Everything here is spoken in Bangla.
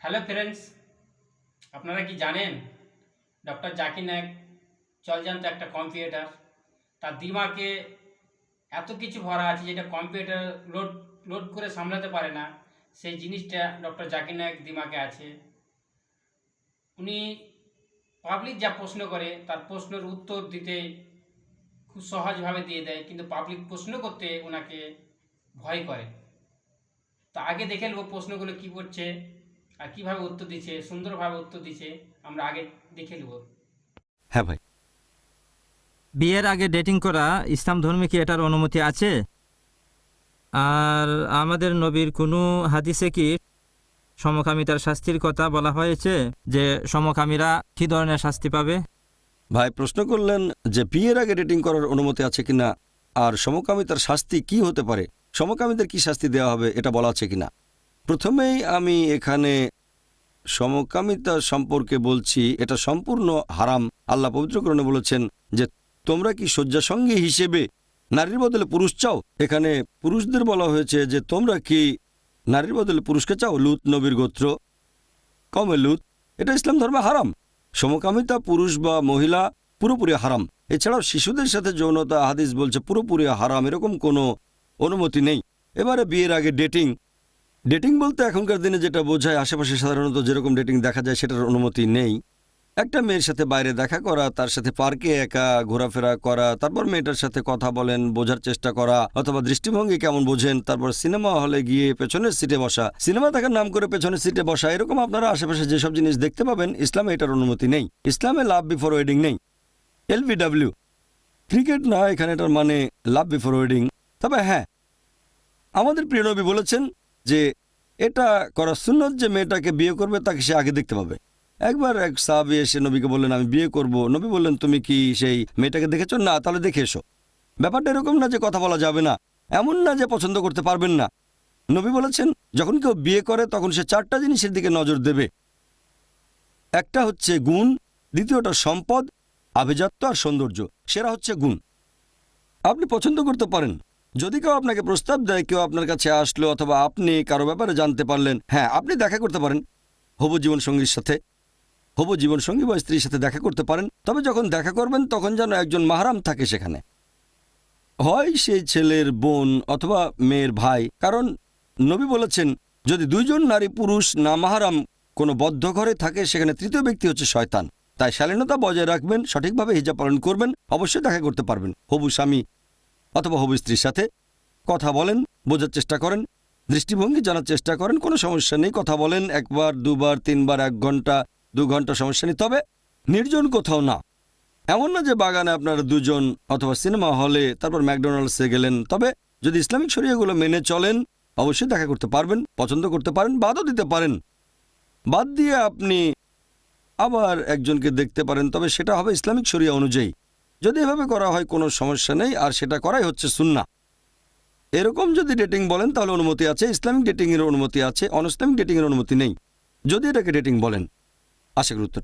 হ্যালো ফ্রেন্ডস আপনারা কি জানেন? ডক্টর জাকির নায়ক চলজান্ত একটা কম্পিউটার তার দিমাগে এত কিছু ভরা আছে যেটা কম্পিউটার লোড লোড করে সামলাতে পারে না, সেই জিনিসটা ডক্টর জাকির নায়ক দিমাগে আছে। উনি পাবলিক যা প্রশ্ন করে, তার প্রশ্নের উত্তর দিতে খুব সহজভাবে দিয়ে দেয়, কিন্তু পাবলিক প্রশ্ন করতে ওনাকে ভয় করে। তা আগে দেখে নেব প্রশ্নগুলো কী করছে। আর কীভাবে উত্তর দিচ্ছে সুন্দরভাবে উত্তর দিচ্ছে আমরা আগে দেখে নেব। হ্যাঁ ভাই। বিয়ের আগে ডেটিং করা ইসলাম ধর্মে কি এটার অনুমতি আছে? আর আমাদের নবীর কোনো হাদিসে কি সমকামিতার শাস্তির কথা বলা হয়েছে যে সমকামীরা কি ধরনের শাস্তি পাবে? ভাই প্রশ্ন করলেন যে বিয়ের আগে ডেটিং করার অনুমতি আছে কিনা আর সমকামিতার শাস্তি কি হতে পারে? সমকামীদের কি শাস্তি দেওয়া হবে এটা বলা আছে কিনা? প্রথমেই আমি এখানে সমকামিতা সম্পর্কে বলছি, এটা সম্পূর্ণ হারাম। আল্লাহ পবিত্রকরণে বলেছেন যে, তোমরা কি শয্যাসঙ্গী হিসেবে নারীর বদলে পুরুষ চাও? এখানে পুরুষদের বলা হয়েছে যে, তোমরা কি নারীর বদলে পুরুষকে চাও? লুত নবীর গোত্র। কমে লুত, এটা ইসলাম ধর্মে হারাম। সমকামিতা পুরুষ বা মহিলা পুরোপুরি হারাম। এছাড়াও শিশুদের সাথে যৌনতা, হাদিস বলছে পুরোপুরি হারাম, এরকম কোনো অনুমতি নেই। এবারে বিয়ের আগে ডেটিং ডেটিং বলতে এখনকার দিনে যেটা বোঝায়, আশেপাশে সাধারণত যেরকম ডেটিং দেখা যায় সেটার অনুমতি নেই। একটা মেয়ের সাথে বাইরে দেখা করা, তার সাথে পার্কে একা, ঘোরাফেরা করা, তারপর মেয়েটার সাথে কথা বলেন, বোঝার চেষ্টা করা, অথবা দৃষ্টিভঙ্গি কেমন বোঝেন, তারপর সিনেমা হলে গিয়ে পেছনের সিটে বসা। সিনেমা দেখার নাম করে পেছনের সিটে বসা, এরকম আপনারা আশেপাশে যেসব জিনিস দেখতে পাবেন, ইসলামে এটার অনুমতি নেই। ইসলামে লাভ বিফোর ওয়েডিং নেই। এলবিডাব্লিউ ক্রিকেট না, এখানে এটার মানে লাভ বিফোর ওয়েডিং তবে হ্যাঁ আমাদের প্রিয় নবী বলেছেন যে এটা করা সুন্নত যে মেয়েটাকে বিয়ে করবে, তাকে সে আগে দেখতে পাবে। একবার এক সাহাবি এসে নবীকে বললেন, আমি বিয়ে করব। নবী বললেন, তুমি কি সেই মেয়েটাকে দেখেছ? না, তাহলে দেখে এসো। ব্যাপারটা এরকম না যে কথা বলা যাবে না, এমন না যে পছন্দ করতে পারবেন না। নবী বলেছেন, যখন কেউ বিয়ে করে, তখন সে চারটা জিনিসের দিকে নজর দেবে। একটা হচ্ছে গুণ, দ্বিতীয়টা সম্পদ, আভিজাত্য আর সৌন্দর্য। সেরা হচ্ছে গুণ। আপনি পছন্দ করতে পারেন। যদি কেউ আপনাকে প্রস্তাব দেয়, কেউ আপনার কাছে আসলো অথবা আপনি কারও ব্যাপারে জানতে পারলেন হ্যাঁ আপনি দেখা করতে পারেন। হবু জীবনসঙ্গীর সাথে, হবু জীবনসঙ্গী বা স্ত্রীর সাথে দেখা করতে পারেন। তবে যখন দেখা করবেন, তখন যেন একজন মাহারাম থাকে সেখানে। হয় সেই ছেলের বোন অথবা মেয়ের ভাই। কারণ নবী বলেছেন, যদি দুইজন নারী পুরুষ না মাহারাম, কোনো বদ্ধ ঘরে থাকে, সেখানে তৃতীয় ব্যক্তি হচ্ছে শয়তান। তাই শালীনতা বজায় রাখবেন, সঠিকভাবে হিজাব পালন করবেন, অবশ্যই দেখা করতে পারবেন। হবু স্বামী অথবা হবু স্ত্রীর সাথে কথা বলেন, বোঝার চেষ্টা করেন, দৃষ্টিভঙ্গি জানার চেষ্টা করেন, কোনো সমস্যা নেই। কথা বলেন, একবার, দুবার, তিনবার, এক ঘণ্টা, দু ঘণ্টা সমস্যা নেই। তবে নির্জন কোথাও না। এমন না যে বাগানে আপনারা দুজন অথবা সিনেমা হলে তারপর ম্যাকডোনাল্ডসে গেলেন। তবে যদি ইসলামিক শরিয়াগুলো মেনে চলেন, অবশ্যই দেখা করতে পারবেন, পছন্দ করতে পারেন, বাদও দিতে পারেন। বাদ দিয়ে আপনি আবার একজনকে দেখতে পারেন, তবে সেটা হবে ইসলামিক শরিয়া অনুযায়ী। যদি এভাবে করা হয়, কোনো সমস্যা নেই। আর সেটা করাই হচ্ছে সুন্না এরকম যদি ডেটিং বলেন, তাহলে অনুমতি আছে। ইসলামিক ডেটিংয়ের অনুমতি আছে। অনইসলামিক ডেটিংয়ের অনুমতি নেই। যদি এটাকে ডেটিং বলেন। আশা পেয়ে-